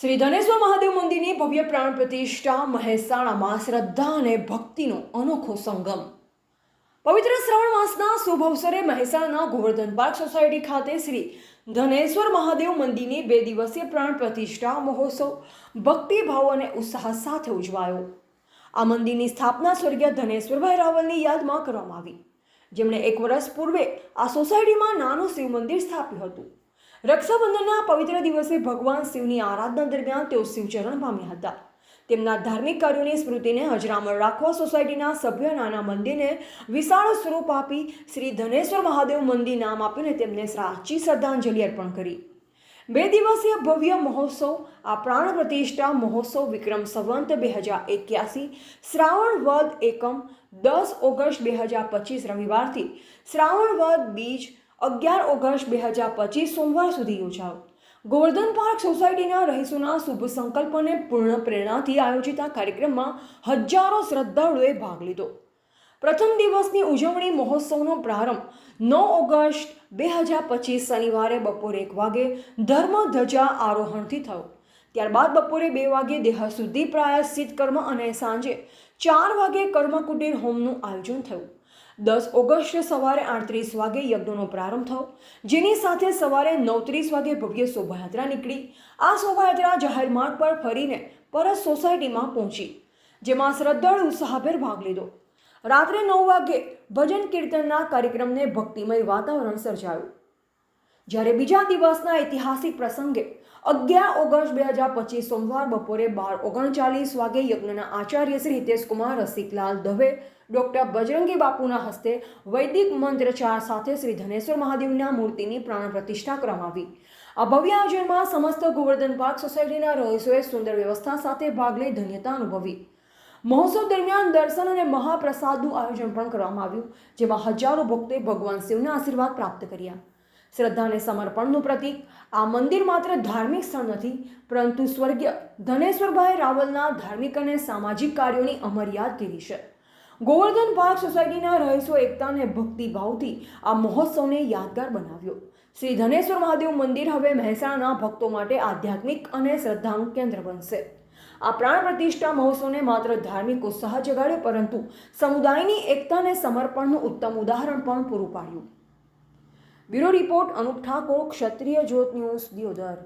શ્રી ધનેશ્વર મહાદેવ મંદિરની ભવ્ય પ્રાણ પ્રતિષ્ઠા મહેસાણામાં શ્રદ્ધા અને ભક્તિનો અનોખો સંગમ. પવિત્ર શ્રાવણ માસના શુભ અવસરે મહેસાણાના ગોવર્ધન પાર્ક સોસાયટી ખાતે શ્રી ધનેશ્વર મહાદેવ મંદિરની બે દિવસીય પ્રાણ પ્રતિષ્ઠા, મહોત્સવ ભક્તિભાવ અને ઉત્સાહ સાથે ઉજવાયો. આ મંદિરની સ્થાપના સ્વર્ગીય ધનેશ્વરભાઈ રાવલની યાદમાં કરવામાં આવી. જેમણે એક વર્ષ પૂર્વે આ સોસાયટીમાં નાનું શિવ મંદિર સ્થાપ્યું હતું. રક્ષાબંધનના પવિત્ર દિવસે ભગવાન શિવની આરાધના દરમિયાન તેઓ શિવચરણ પામ્યા હતા. તેમના ધાર્મિક કાર્યોની સ્મૃતિને અજરામણ રાખવા સોસાયટીના સભ્ય નાના મંદિરને વિશાળ સ્વરૂપ આપી શ્રી ધનેશ્વર મહાદેવ મંદિર નામ આપીને તેમને સાચી શ્રદ્ધાંજલિ અર્પણ કરી. બે દિવસીય ભવ્ય મહોત્સવ, આ પ્રાણ પ્રતિષ્ઠા મહોત્સવ વિક્રમ સંવંત બે હજાર એક્યાસી, શ્રાવણ વદ એકમ, દસ ઓગસ્ટ બે હજાર પચીસ રવિવારથી શ્રાવણ વદ બીજ અગિયાર ઓગસ્ટ બે હજાર પચીસ સોમવાર સુધી યોજાયો ગોવર્ધન પાર્ક સોસાયટીના રહીશોના શુભ સંકલ્પને પૂર્ણ પ્રેરણાથી આયોજિત આ કાર્યક્રમમાં હજારો શ્રદ્ધાળુએ ભાગ લીધો. પ્રથમ દિવસની ઉજવણી મહોત્સવનો પ્રારંભ નવ ઓગસ્ટ બે હજાર પચીસ શનિવારે બપોરે એક વાગે ધર્મ ધજા આરોહણથી થયો. ત્યારબાદ બપોરે બે વાગે દેહ સુધી પ્રાયશ્ચિત કર્મ અને સાંજે ચાર વાગે કર્મ કુટીર હોમનું આયોજન થયું. દસ ઓગસ્ટ સવારે આઠત્રીસ વાગે યજ્ઞનો પ્રારંભ થયો, જેની સાથે સવારે નવત્રીસ વાગે ભવ્ય શોભાયાત્રા નીકળી. આ શોભાયાત્રા જાહેર માર્ગ પર ફરીને પરત સોસાયટીમાં પહોંચી, જેમાં શ્રદ્ધાળુ ઉત્સાહભેર ભાગ લીધો. રાત્રે નવ વાગે ભજન કીર્તનના કાર્યક્રમને ભક્તિમય વાતાવરણ સર્જાયું. જ્યારે બીજા દિવસના ઐતિહાસિક પ્રસંગે અગિયાર ઓગસ્ટ બે હજાર પચીસ સોમવાર બપોરે બાર ઓગણચાલીસ વાગે યજ્ઞના આચાર્ય શ્રી હિતેશકુમાર રસિકલાલ દવે ડૉક્ટર બજરંગી બાપુના હસ્તે વૈદિક મંત્રચાર સાથે શ્રી ધનેશ્વર મહાદેવના મૂર્તિની પ્રાણ પ્રતિષ્ઠા કરવામાં આવી આ ભવ્ય આયોજનમાં સમસ્ત ગોવર્ધન પાર્ક સોસાયટીના રહીશોએ સુંદર વ્યવસ્થા સાથે ભાગ લઈ ધન્યતા અનુભવી. મહોત્સવ દરમિયાન દર્શન અને મહાપ્રસાદનું આયોજન પણ કરવામાં આવ્યું, જેમાં હજારો ભક્તોએ ભગવાન શિવના આશીર્વાદ પ્રાપ્ત કર્યા. શ્રદ્ધા અને સમર્પણનું પ્રતીક, આ મંદિર માત્ર ધાર્મિક સ્થળ નથી, પરંતુ સ્વર્ગીય ધનેશ્વરભાઈ રાવલના ધાર્મિક અને સામાજિક કાર્યોની અમર્યાદ કીધી છે? ગોવર્ધન પાર્ક સોસાયટીના રહીશો એકતાને ભક્તિભાવથી આ મહોત્સવને યાદગાર બનાવ્યો. શ્રી ધનેશ્વર મહાદેવ મંદિર હવે મહેસાણાના ભક્તો માટે આધ્યાત્મિક અને શ્રદ્ધાનું કેન્દ્ર બનશે. આ પ્રાણ પ્રતિષ્ઠા મહોત્સવને માત્ર ધાર્મિક ઉત્સાહ જગાડ્યો, પરંતુ સમુદાયની એકતાને સમર્પણનું ઉત્તમ ઉદાહરણ પણ પૂરું પાડ્યું. Bureau report Anup Thakor, Kshatriya Jyot news, Deodar.